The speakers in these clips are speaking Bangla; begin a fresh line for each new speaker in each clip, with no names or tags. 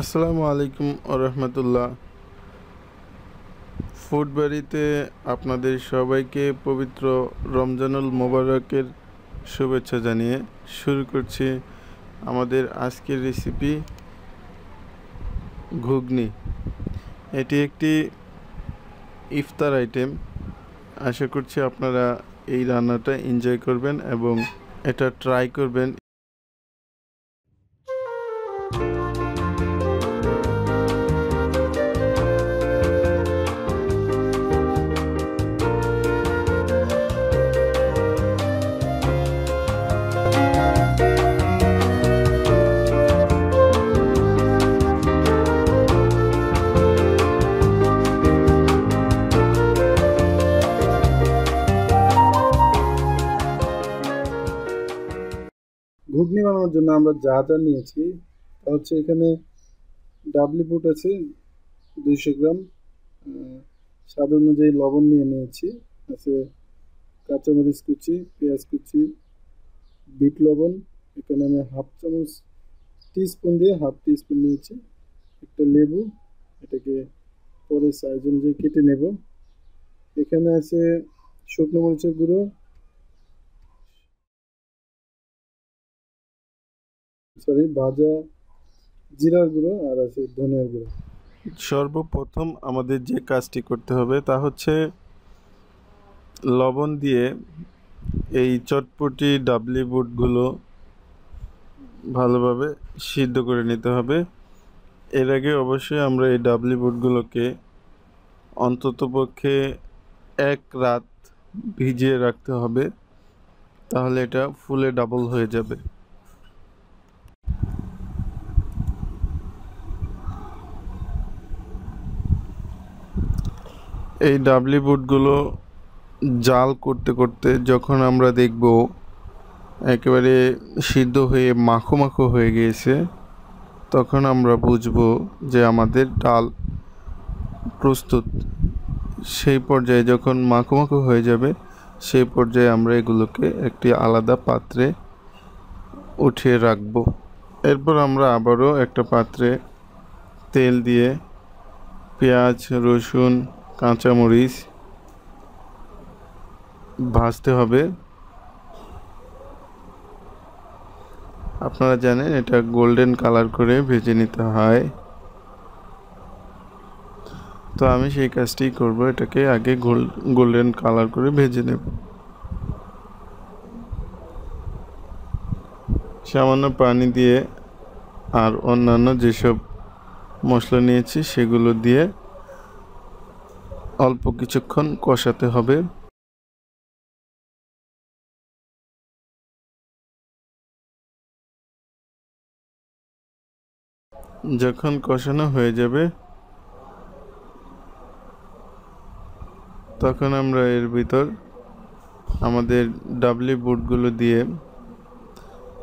আসসালামু আলাইকুম রহমতুল্লাহ। ফুড বাড়িতে আপনাদের সবাইকে পবিত্র রমজানুল মোবারকের শুভেচ্ছা জানিয়ে শুরু করছি আমাদের আজকের রেসিপি ঘুগনি। এটি একটি ইফতার আইটেম। আশা করছি আপনারা এই রান্নাটা এনজয় করবেন এবং এটা ট্রাই করবেন। ঘুগনি বানানোর জন্য আমরা যা যা নিয়েছি, তা হচ্ছে এখানে ডাবলি বুট আছে, দুইশো গ্রাম স্বাদ অনুযায়ী লবণ নিয়ে নিয়েছি, আছে কাঁচামরিচ কুচি, পেঁয়াজ কুচি, বিট লবণ, এখানে আমি হাফ চামচ টিস্পুন দিয়ে হাফ টিস্পুন নিয়েছি, একটা লেবু, এটাকে পরে সাইজ অনুযায়ী কেটে নেব। এখানে আছে শুকনো মরিচের গুঁড়ো সরি, ভাজা জিরার গুঁড়ো আর আছে ধনিয়ার গুঁড়ো। সর্বপ্রথম আমাদের যে কাজটি করতে হবে তা হচ্ছে লবণ দিয়ে এই চটপটি ডাবলি বুটগুলো ভালোভাবে সিদ্ধ করে নিতে হবে। এর আগে অবশ্যই আমরা এই ডাবলি বুটগুলোকে অন্ততপক্ষে এক রাত ভিজিয়ে রাখতে হবে, তাহলে এটা ফুলে ডাবল হয়ে যাবে। এই ডাবলি বুটগুলো জাল করতে করতে যখন আমরা দেখব একেবারে সিদ্ধ হয়ে মাখো মাখো হয়ে গিয়েছে, তখন আমরা বুঝব যে আমাদের ডাল প্রস্তুত। সেই পর্যায়ে যখন মাখো মাখো হয়ে যাবে, সেই পর্যায়ে আমরা এগুলোকে একটি আলাদা পাত্রে উঠিয়ে রাখব। এরপর আমরা আবারও একটা পাত্রে তেল দিয়ে পেঁয়াজ, রসুন কাঁচামরিচ ভাজতে হবে। আপনারা জানেন এটা গোল্ডেন কালার করে ভেজে নিতে হয়। তো আমি সেই কাজটি করব, এটাকে আগে গোল্ডেন কালার করে ভেজে নেব। সামান্য পানি দিয়ে আর অন্যান্য যেসব মশলা নিয়েছি সেগুলো দিয়ে অল্প কিছুক্ষণ কষাতে হবে। যখন কষানো হয়ে যাবে, তখন আমরা এর ভিতর আমাদের ডাবলি বুটগুলো দিয়ে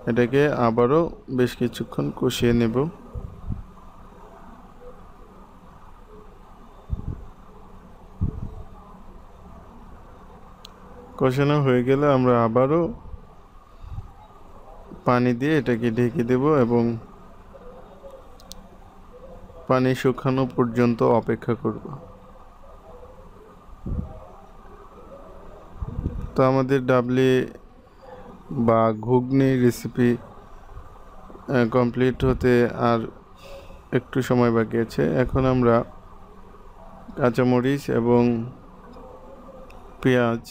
এটাকে আবারও বেশ কিছুক্ষণ কষিয়ে নেব। কষানো হয়ে গেলে আমরা আবারও পানি দিয়ে এটাকে ঢেকে দেব এবং পানি শুকানো পর্যন্ত অপেক্ষা করব। তো আমাদের ডাবলি বা ঘুগনি রেসিপি কমপ্লিট হতে আর একটু সময় বাকি আছে। এখন আমরা কাঁচামরিচ এবং পেঁয়াজ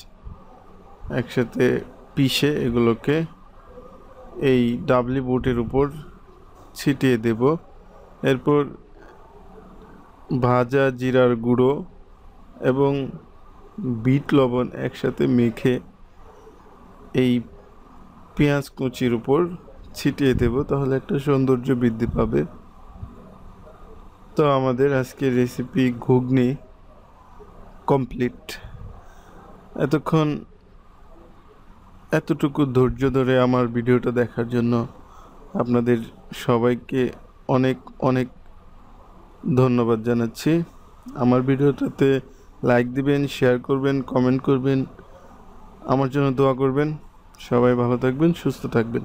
একসাথে পিষে এগুলোকে এই ডাবলি বুটের উপর ছিটিয়ে দেব। এরপর ভাজা জিরার গুঁড়ো এবং বিট লবণ একসাথে মেখে এই পেঁয়াজ কুচির উপর ছিটিয়ে দেব, তাহলে একটা সৌন্দর্য বৃদ্ধি পাবে। তো আমাদের আজকের রেসিপি ঘুগনি কমপ্লিট এতক্ষণ এতটুকু ধৈর্য ধরে আমার ভিডিওটা দেখার জন্য আপনাদের সবাইকে অনেক অনেক ধন্যবাদ জানাচ্ছি। আমার ভিডিওটাতে লাইক দিবেন, শেয়ার করবেন, কমেন্ট করবেন, আমার জন্য দোয়া করবেন। সবাই ভালো থাকবেন, সুস্থ থাকবেন।